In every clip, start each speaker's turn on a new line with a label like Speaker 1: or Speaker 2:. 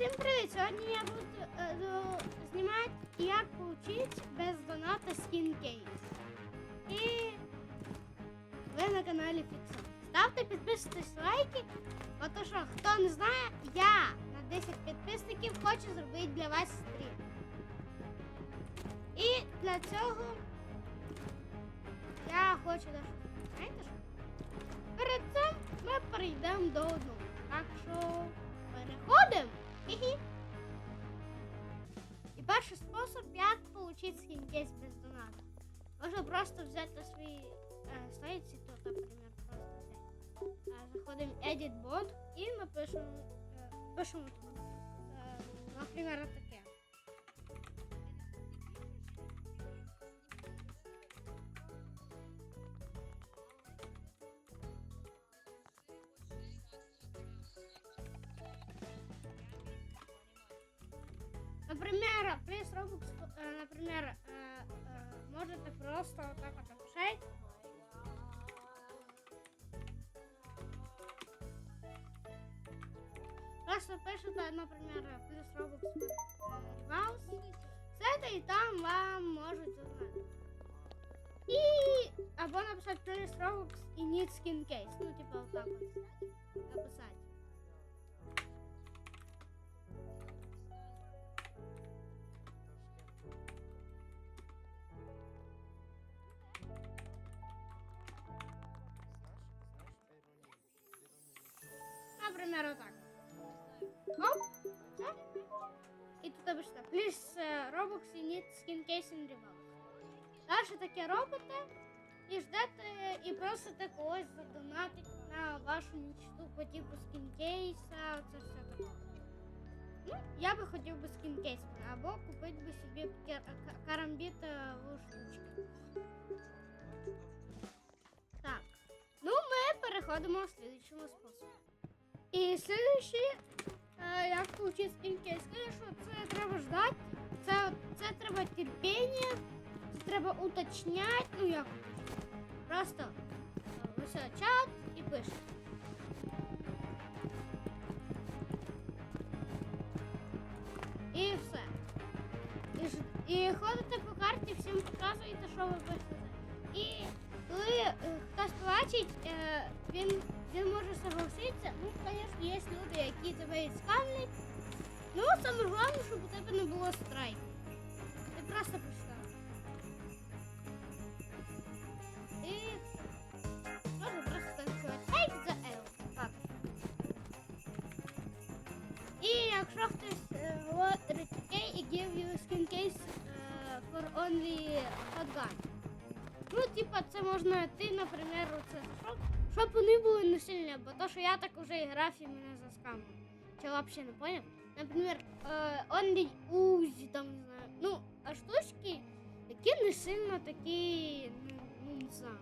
Speaker 1: Всім привіт! Сьогодні я буду до- знімати, як получить без доната скін кейс. І ви на каналі Фіксон. Ставте, підписуйтесь, лайки, бо то що, хто не знає, я на 10 підписників хочу зробити для вас стрім. І для цього я хочу дещо. Знаєте що? Перед цим ми перейдемо до одного. Так що переходимо. І перший спосіб, як отримати скінкейс без доната. Можна просто взяти свої е, страниці, тут, наприклад, просто взяти. Заходимо Edit Bot і напишемо, е, пишемо тут. Е, наприклад, таке. Например, плюс Robux, э, например, э, э, можете просто вот так вот написать. Просто пишете, например, плюс Robux Mouse. Це і там вам можуть узнати. І або написати плюс Robux і need skin case. Ну, типа вот так вот написати. Например, вот так. Оп. так. І тут пишете плюс е, Robux і need skin case in reverse. Далі таке робите і ждете, і просите когось задонатити на вашу мечту по типу скінкейса, це все таке. Ну, я би хотів би скінкейс, або купити би собі кер- ка- карамбітову штучку. Так. Ну, ми переходимо до слідчого способу. І слідчий, е, як получить скінкейс, звісно, це треба ждати, це, це треба терпіння, це треба уточняти, ну як. Просто е, ось чат і пише. І все. І, і ходите по карті, всім показуєте, що ви пишете. І коли е, хтось побачить, е, він, він може согласитися. Ну, звісно, є люди, які тебе сканлять. Ну, саме головне, щоб у тебе не було страйку. Ти просто. І все. Можна просто танцювати. Take the L. Так. І якщо хтось е, говорить окей і give you skin case е, for only shotgun. Ну, типа, це можна ти, наприклад, оце щоб, щоб вони були не сильні, бо то, що я так уже грав і мене заскамили. Чи взагалі не поняв? Наприклад, е, only Uzi, там не знаю. Ну, а штучки, які не сильно такі, ну, не знаю.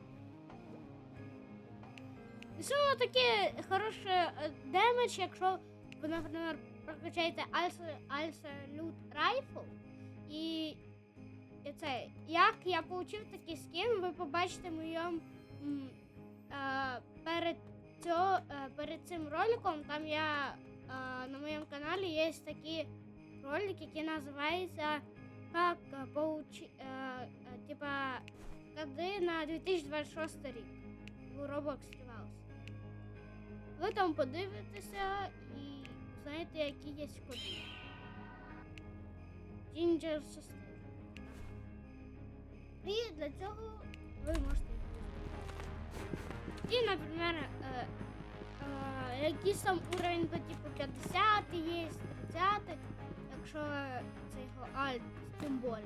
Speaker 1: Не сильно таке хороше е, демедж, якщо ви, наприклад, прокачаєте Absolute Rifle і і це, як я отримав такий скін, ви побачите в моєму перед, цьо, е, перед цим роликом. Там я е, на моєму каналі є такі ролики, які називаються Как е, е, е, типа коди на 2026 рік у Roblox співалося. Ви там подивитеся і знаєте, які є коди. Ginger System. І для цього ви можете І, наприклад, е, е, якийсь там уровень по типу 50 є, 30, якщо це його альт, тим більше.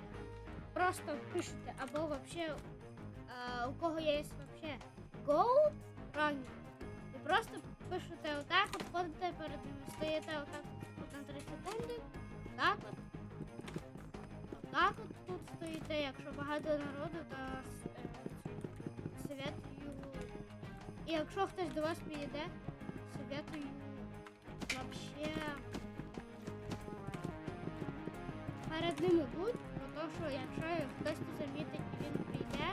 Speaker 1: Просто пишете, або вообще, е, у кого є вообще gold ранг, і просто пишете отак, от ходите перед ними, стоїте отак от на 3 секунди, так от. Так от тут стоїте, якщо багато народу, то І якщо хтось до вас підійде, советую вообще перед ними будь, то, що якщо хтось не замітить і він прийде,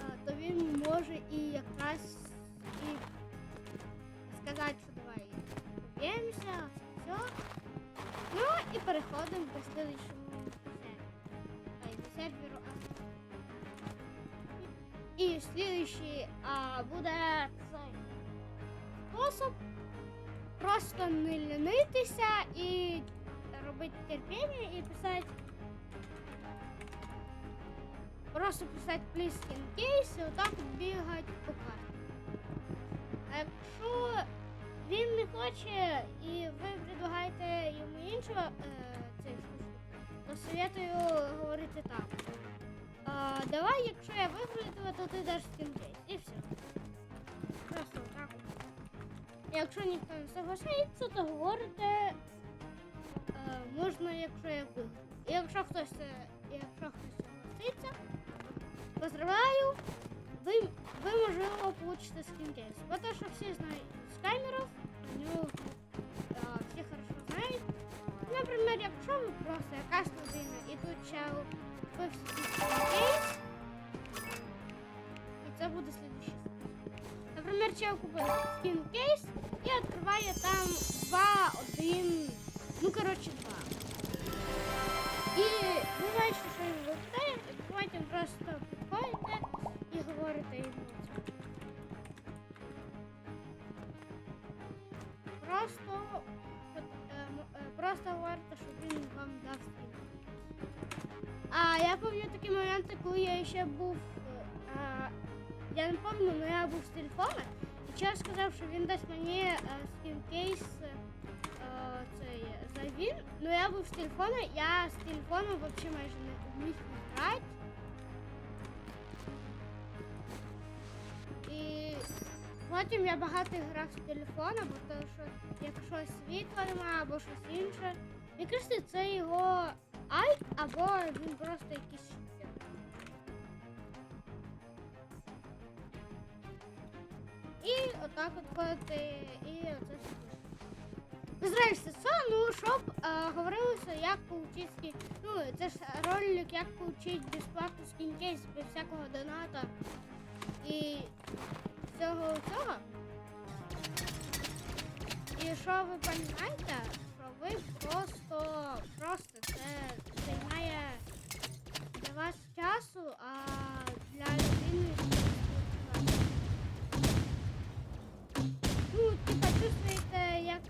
Speaker 1: е, то він може і якраз і сказати, що давай. Він переходимо до слідчому сервері. Ай, до серверу Астро. І слідчий а, буде цей спосіб просто не лінитися і робити терпіння і писати. Просто писати please in case і отак бігати по карті. А якщо він не хоче і ви предлагаєте йому іншого е, цей штуку, то советую говорити так. А, давай, якщо я виграю, то ти даш скінкейс. І все. Просто так. Якщо ніхто не соглашається, то говорите е, можна, якщо я виграю. Якщо хтось, якщо хтось согласиться, поздравляю, ви, ви можливо получите скінкейс. Бо те, що всі знають з камерів, ну, е, всі хорошо знають. Наприклад, якщо ви просто якась людина і тут чел і це буде слідуючий Наприклад, чел купив скінкейс і відкриває там два, один, ну коротше два. І ви знаєте, що він випитає, і потім просто підходите і говорите йому. Просто, е, е, просто говорите, щоб він вам дав скін. А я пам'ятаю такі моменти, коли я ще був. е, е, я не пам'ятаю, але я був з телефона. І чел сказав, що він дасть мені е, скінкейс е, цей за він. Ну я був з телефона, я з телефону взагалі майже не вміг грати. І потім я багато грав з телефона, бо то, що якщо світла немає або щось інше. Мені кажеться, це його альт, або він просто якийсь шутер. І отак от ходити, і оце все. Поздрався це, ну, щоб е, говорилося, як получити. Ну, це ж ролик, як получити безплатно скінкейс без всякого доната і всього цього. І що ви розумієте, ви просто, просто це займає для вас часу, а для людини Ну, типа, чувствуєте, як,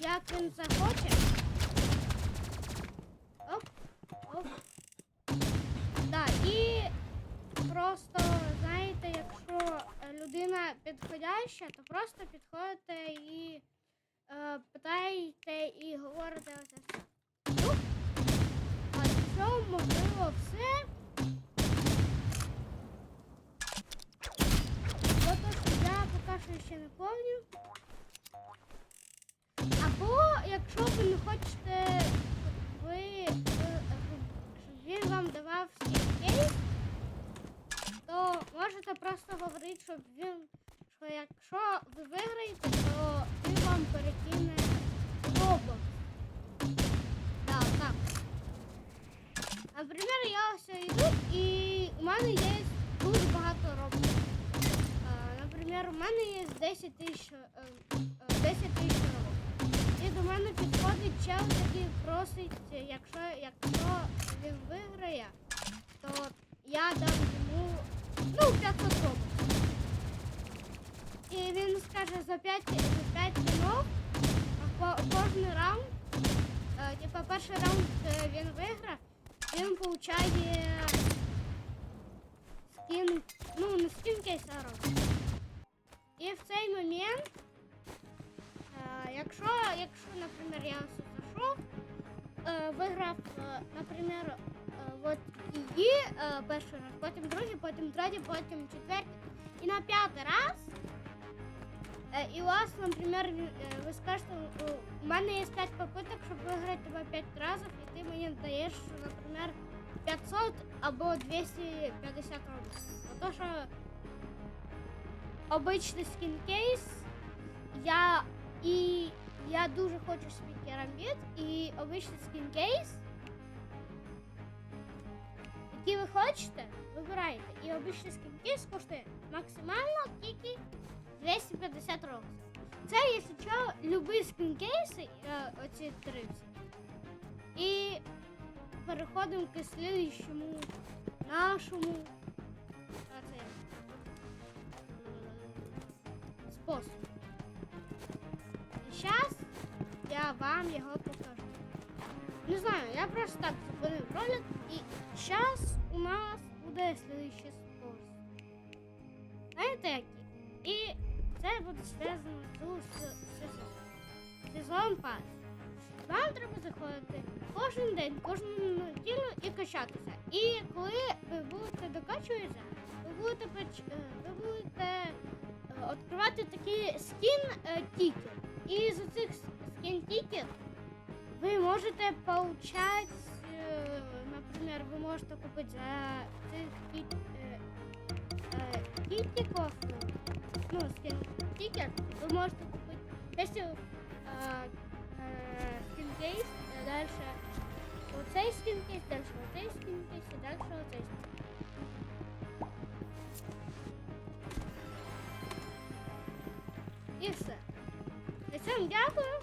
Speaker 1: як він захоче. Оп, оп. Да, і просто, знаєте, якщо людина підходяща, то просто підходите і питаєте і говорите оце все. Ну, а що можливо все. Я поки що ще не помню. Або якщо ви не хочете, ви е, щоб він вам давав скінкейс, то можете просто говорити, щоб він, що якщо ви виграєте, то вам перекине робот. Да, так. Наприклад, я ось йду і у мене є дуже багато роботів. Е, Наприклад, у мене є 10 тисяч е, е, 10 тисяч робот. І до мене підходить чел такий просить, якщо, якщо він виграє, то я дам йому ну, 500 робот. І він скаже за 5, за 5 по, кожен раунд, е, типа перший раунд е, він виграв, він получає скін, ну не скін кейс. І в цей момент, е, якщо, якщо, наприклад, я зайшов, виграв, наприклад, от її перший раз, потім другий, потім третій, потім четвертий. І на п'ятий раз, е, і у вас, наприклад, е, ви скажете, у мене є 5 попиток, щоб виграти тебе 5 разів, і ти мені даєш, наприклад, 500 або 250 рублів. То, що обичний скінкейс. Я і я дуже хочу собі керамбіт і обичний скінкейс. Який ви хочете, вибирайте. І обичний скінкейс коштує максимально тільки 250 років. Це, якщо що, любі скінкейси, е, оці три всі. І переходимо к слідчому нашому а це? Способу. І зараз я вам його покажу. Не знаю, я просто так зупинив ролик, і зараз у нас буде слідчий спосіб. Знаєте який? І це буде зв'язано з сезоном. Сезон пас. Вам треба заходити кожен день, кожну неділю і качатися. І коли ви будете докачуватися, ви будете е, ви будете е, відкривати такі скін е, тікет. І за цих скін тікет ви можете получать, е, наприклад, ви можете купити за цих кіт, кітіков, ну, скін тікет, ви можете купити 10 е, е, скін кейс, далі оцей скін кейс, далі оцей скін кейс, і далі оцей скін. І все. На цьому дякую.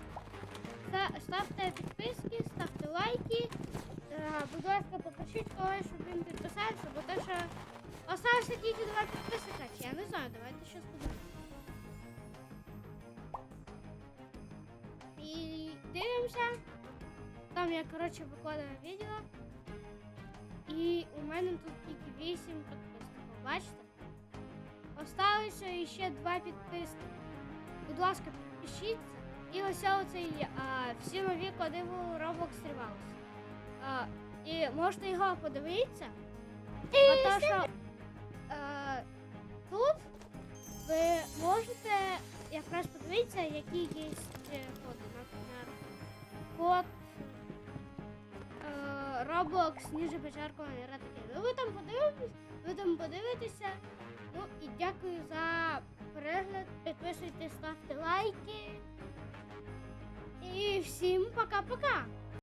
Speaker 1: Ста- Ставте підписки, ставте лайки. Е, Будь ласка, попросіть когось, щоб він підписався, бо те, що остався тільки два підписника. Чи я не знаю, давайте щось подивимося. І дивимося. Там я, коротше, викладаю відео. І у мене тут тільки 8 підписників. Бачите? Осталося ще два підписника. Будь ласка, підпишіться. І ось оцей а, всі нові коди в Roblox. А, і можете його подивитися. Бо то, що ви можете якраз подивитися, які є коди. Наприклад, код е, Roblox ніже печеркова гра таке. Ну ви там подивитесь, ви там подивитеся. Ну і дякую за перегляд. Підписуйтесь, ставте лайки. І всім пока-пока!